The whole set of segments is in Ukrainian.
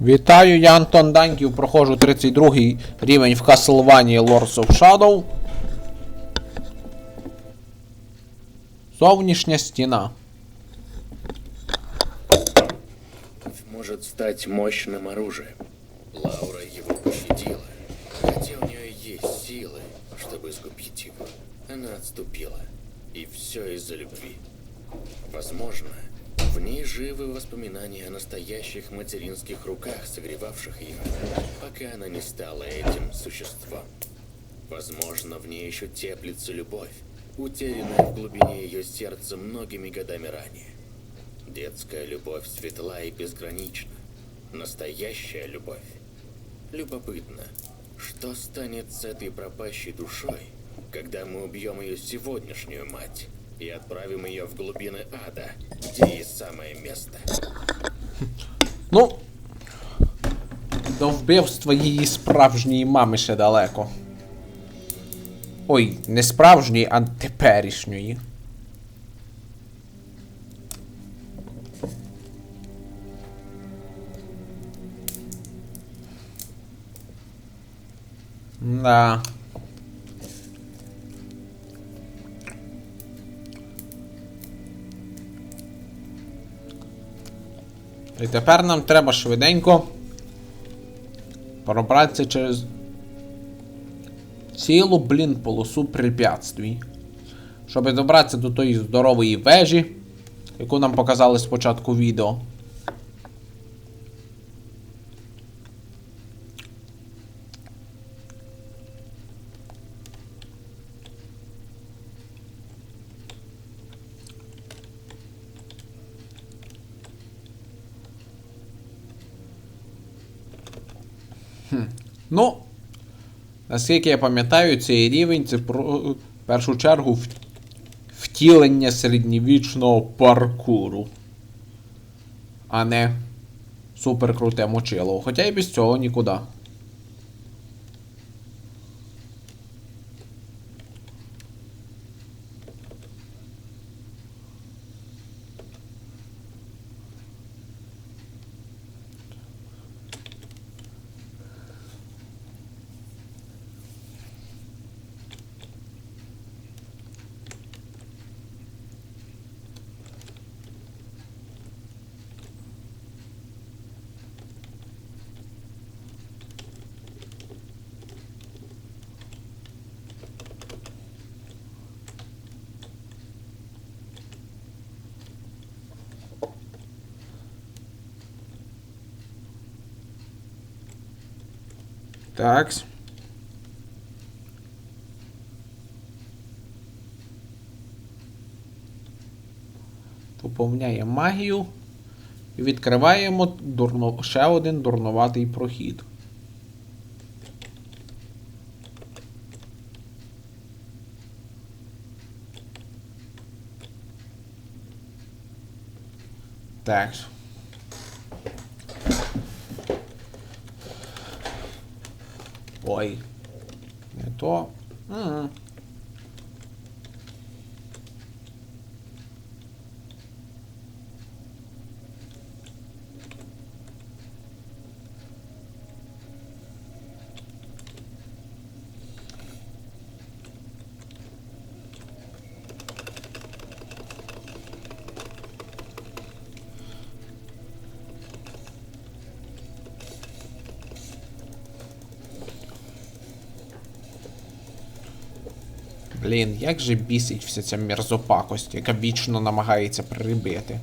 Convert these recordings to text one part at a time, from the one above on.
Вітаю, я Антон Даньків, проходжу 32 рівень в Castlevania Lords of Shadow. Зовнішня стіна. может стать мощным оружием. Лаура его пощадила. Хотя у нее есть силы, чтобы искупить его. Она отступила. И все из-за любви. Возможно, в ней живы воспоминания о настоящих материнских руках, согревавших ее, пока она не стала этим существом. Возможно, в ней еще теплится любовь, утерянная в глубине ее сердца многими годами ранее. Детская любовь светла и безгранична. Настоящая любовь. Любопытно, что станет с этой пропащей душой, когда мы убьем ее сегодняшнюю мать и отправим ее в глубины ада, где ей самое место? Ну. До вбивства її справжньої мами ще далеко. Ой, не справжньої, а теперішньої. Да. І тепер нам треба швиденько пробратися через цілу, блін, полосу препятствій. Щоб добратися до тої здорової вежі, яку нам показали спочатку відео. Ну, наскільки я пам'ятаю, цей рівень це про в першу чергу втілення середньовічного паркуру. А не суперкруте мочило. Хоча і без цього нікуди. Такс. Поповняємо магію. І відкриваємо дурно... ще один дурноватий прохід. Так. Ой. Не то. М. Блін, як же бісить вся ця мерзопакость, яка вічно намагається прибити.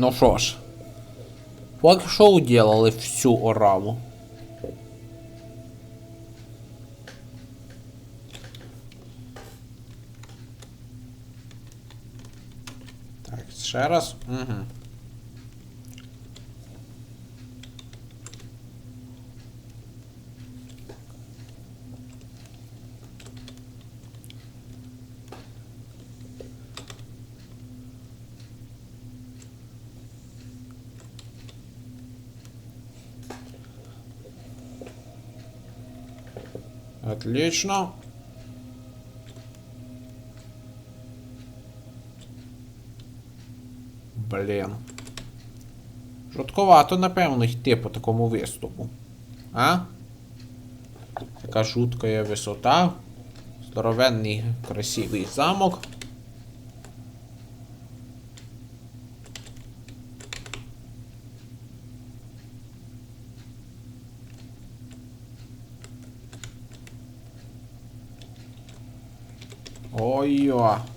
Ну що ж. Поки що делали всю ораву. Так, ще раз. Угу. Отлично. Блін. Жутковато, напевно, йти по такому виступу. А? Така жуткая висота. Здоровенний красивий замок. 哎呦啊！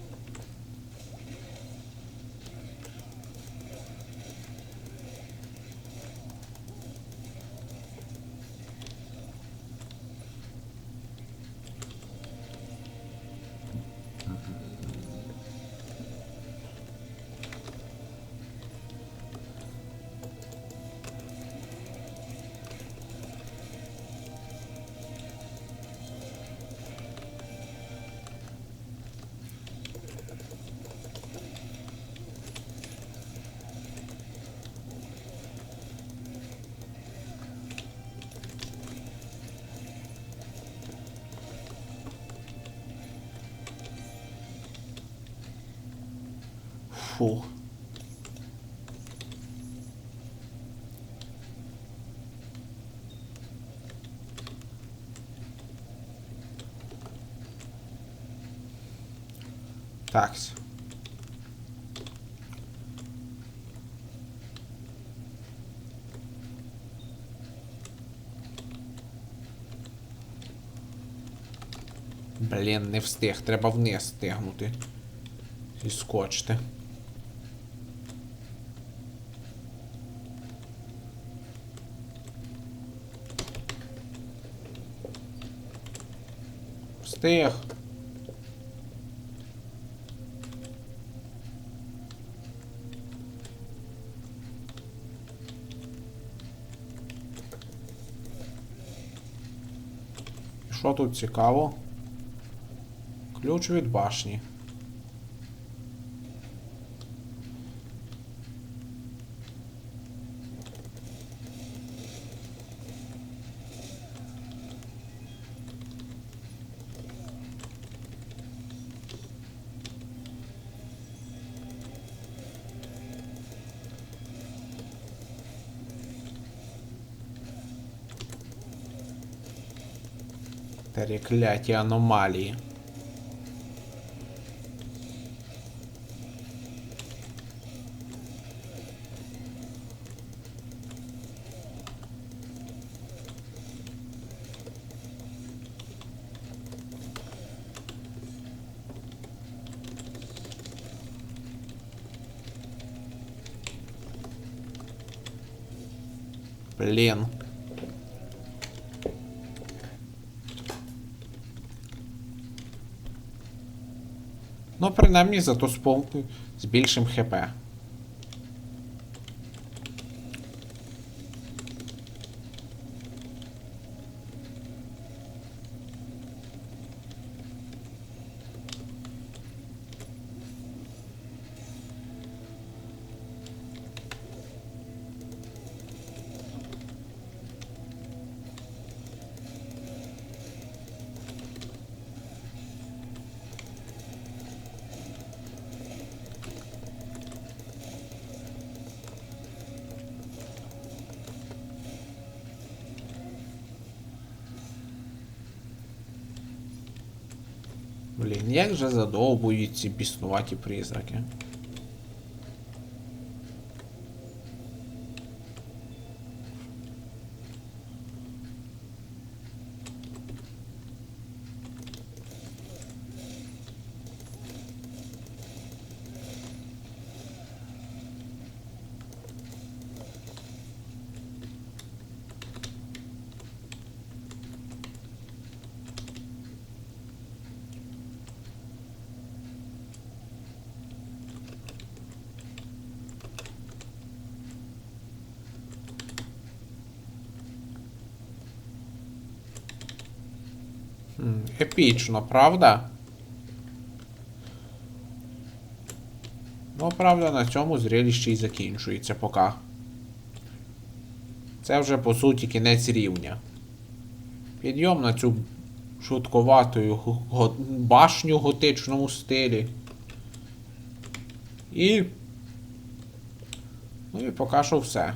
Фух. Такс. Блін, не встиг, треба вниз стигнути. І скочити. Встиг. Що тут цікаво? Ключ від башні. Перекляті аномалии. Блин. Ну, принаймні, зато з, пол... з більшим ХП. Блін, як же задовбують ці біснуваті призраки. Епічно, правда? Ну, правда, на цьому зрелище і закінчується поки. Це вже по суті кінець рівня. Підйом на цю го- башню в готичному стилі. І. Ну і поки що все.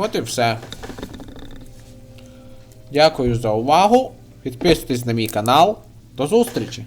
От і все. Дякую за увагу. Підписуйтесь на мій канал. До зустрічі!